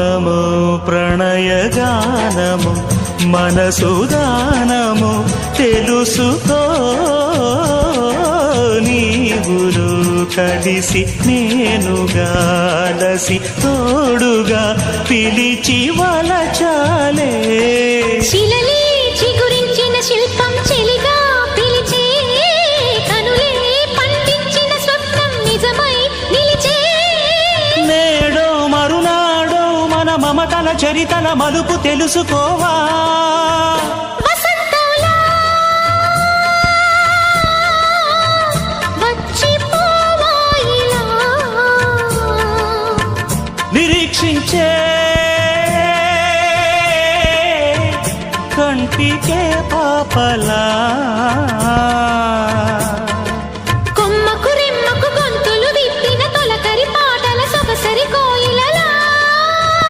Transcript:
మౌనము ప్రణయగానము మనసుదానము తెలుసుకో. నీవులు కలిసి నేనుగాలసి తోడుగా పిలిచి వలచా. మమతల చరితల మలుపు తెలుసుకోవా? నిరీక్షించే కంటికే పాపలా.